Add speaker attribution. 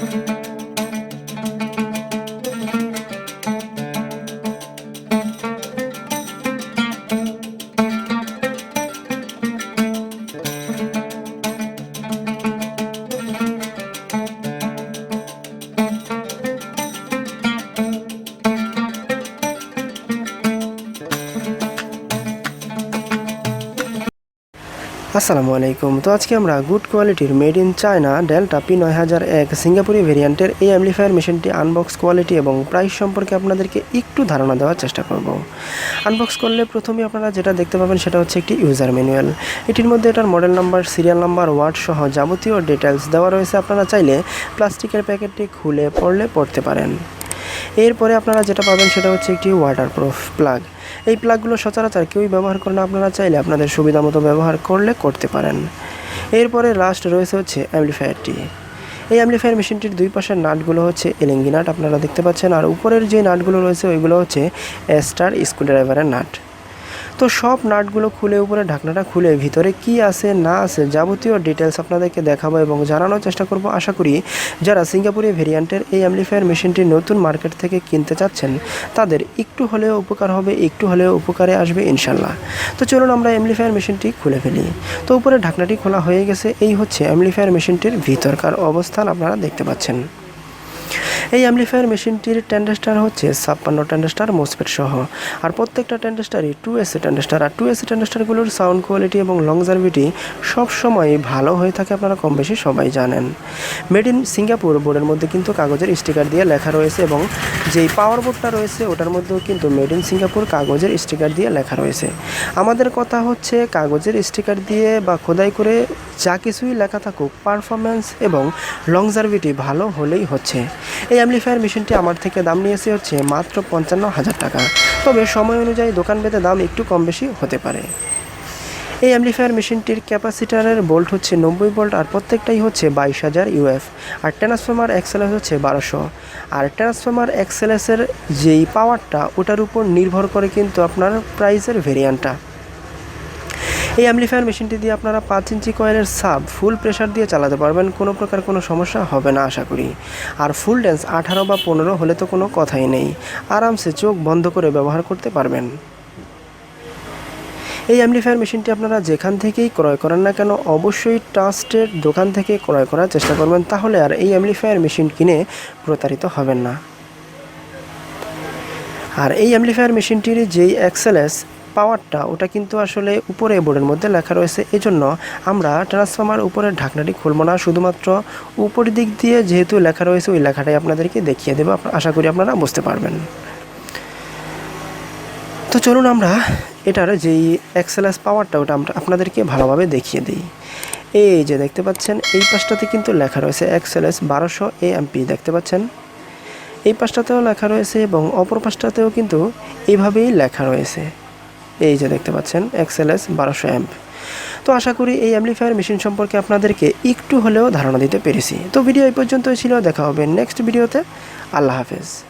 Speaker 1: Thank you. আসসালামু আলাইকুম। তো আজকে আমরা গুড কোয়ালিটির made in China Delta P নয় হাজার এক সিঙ্গাপুরি ভেরিয়েন্টের এই অ্যাম্পলিফায়ার মেশিনটি আনবক্স কোয়ালিটি এবং প্রাইস সম্পর্কে আপনাদেরকে একটু ধারণা দেওয়ার চেষ্টা করব। আনবক্স করলে প্রথমে আপনারা যেটা দেখতে পাবেন সেটা হচ্ছে একটি ইউজার ম্যানুয়াল এটির মধ্যে এটার model number serial number word সহ যাবতীয় ডিটেলস দেওয়া রয়েছে। আপনারা চাইলে প্লাস্টিকের প্যাকেটটি খুলে পড়লে পড়তে পারেন। এরপরে আপনারা যেটা পাবেন সেটা হচ্ছে একটি ওয়াটারপ্রুফ প্লাগ এই প্লাগগুলো সচরাচর কেউই ব্যবহার করে না। আপনারা চাইলে আপনাদের সুবিধা মতো ব্যবহার করলে করতে পারেন। এরপরে লাস্ট রয়েছে হচ্ছে অ্যাম্পলিফায়ারটি এই অ্যাম্পলিফায়ার মেশিনটির দুই পাশের নাটগুলো হচ্ছে এলেঙ্গি নাট, আপনারা দেখতে পাচ্ছেন। আর উপরের যে নাটগুলো রয়েছে, ওইগুলো হচ্ছে স্টার স্ক্রুড্রাইভারের নাট। তো সব নাটগুলো খুলে উপরে, ঢাকনাটা খুলে ভিতরে কি আছে, না আছে যাবতীয় ডিটেলস আপনাদেরকে দেখাবো এবং জানানোর চেষ্টা করব। আশা করি যারা সিঙ্গাপুরি ভেরিয়েন্টের এই অ্যাম্পলিফায়ার মেশিনটি নতুন মার্কেট থেকে কিনতে চাচ্ছেন, তাদের একটু হলেও উপকার হবে, একটু হলেও উপকারে আসবে ইনশাল্লাহ। তো চলুন আমরা অ্যাম্পলিফায়ার মেশিনটি খুলে ফেলি। তো উপরে ঢাকনাটি খোলা হয়ে গেছে, এই হচ্ছে অ্যাম্পলিফায়ার মেশিনটির ভিতরকার অবস্থান আপনারা দেখতে পাচ্ছেন। এই অ্যাম্পলিফায়ার মেশিনটির ট্যান্ডেস্টার হচ্ছে ছাপ্পান্ন ট্যান্ডেস্টার মোসপেট সহ। আর প্রত্যেকটা ট্যান্ডেস্টারই টু এসি ট্যান্ডেস্টার আর টু এসি ট্যান্ডেস্টারগুলোর সাউন্ড কোয়ালিটি এবং লংজারভিটি সবসময় ভালো হয়ে থাকে আপনারা কম বেশি সবাই জানেন। মেড ইন সিঙ্গাপুর বোর্ডের মধ্যে কিন্তু কাগজের স্টিকার দিয়ে লেখা রয়েছে এবং যেই পাওয়ার বোর্ডটা রয়েছে ওটার মধ্যেও কিন্তু মেড ইন সিঙ্গাপুর কাগজের স্টিকার দিয়ে লেখা রয়েছে। আমাদের কথা হচ্ছে কাগজের স্টিকার দিয়ে বা খোদাই করে যা কিছুই লেখা থাকুক পারফরমেন্স এবং লংজারভিটি ভালো হলেই হচ্ছে। এই অ্যাম্পলিফায়ার মেশিনটি আমার থেকে দাম নিয়েছে হচ্ছে মাত্র পঞ্চান্ন হাজার টাকা। তবে সময় অনুযায়ী দোকান বেঁধে দাম একটু কম বেশি হতে পারে। এই অ্যাম্পলিফায়ার মেশিনটির ক্যাপাসিটারের বোল্ট হচ্ছে নব্বই বোল্ট আর প্রত্যেকটাই হচ্ছে বাইশ হাজার ইউএফ আর ট্রান্সফর্মার এক্সেলএস হচ্ছে বারোশো। আর ট্রান্সফর্মার এক্সেলএসের যেই পাওয়ারটা ওটার উপর নির্ভর করে কিন্তু আপনার প্রাইসের ভেরিয়েন্টটা এই অ্যাম্পলিফায়ার মেশিনটি দিয়ে আপনারা পাঁচ ইঞ্চি কয়েলের সাব ফুল প্রেশার দিয়ে চালাতে পারবেন, কোনো প্রকার কোনো সমস্যা হবে না আশা করি। আর ফুল ড্যান্স আঠারো বা পনেরো হলে তো কোনো কথাই নেই। আরামসে চোখ বন্ধ করে ব্যবহার করতে পারবেন। এই অ্যাম্পলিফায়ার মেশিনটি আপনারা যেখান থেকেই ক্রয় করেন না কেন, অবশ্যই ট্রাস্টের দোকান থেকে ক্রয় করার চেষ্টা করবেন, তাহলে আর এই অ্যাম্পলিফায়ার মেশিন কিনে প্রতারিত হবেন না। আর এই অ্যাম্পলিফায়ার মেশিনটির যেই এক্সেলএস পাওয়ারটা, ওটা কিন্তু আসলে উপরে বোর্ডের মধ্যে লেখা রয়েছে। এজন্য আমরা ট্রান্সফর্মার উপরের ঢাকনাটি খুলব না। শুধুমাত্র উপরের দিক দিয়ে যেহেতু লেখা রয়েছে, ওই লেখাটাই আপনাদেরকে দেখিয়ে দেবো। আশা করি আপনারা বুঝতে পারবেন। তো চলুন আমরা এটার যেই এক্সেলএস পাওয়ারটা ওটা আমরা আপনাদেরকে ভালোভাবে দেখিয়ে দিই। এই যে দেখতে পাচ্ছেন, এই পাশটাতে কিন্তু লেখা রয়েছে এক্সেলএস বারোশো এ এমপি দেখতে পাচ্ছেন? এই পাশটাতেও লেখা রয়েছে এবং অপর পাশটাতেও কিন্তু এইভাবেই লেখা রয়েছে। এই যে দেখতে পাচ্ছেন এক্সএলএস বারোশো অ্যাম্প তো আশা করি এই অ্যাম্পলিফায়ার মেশিন সম্পর্কে আপনাদেরকে একটু হলেও ধারণা দিতে পেরেছি। তো ভিডিও এই পর্যন্তই ছিল, দেখা হবে নেক্সট ভিডিওতে আল্লাহ হাফেজ।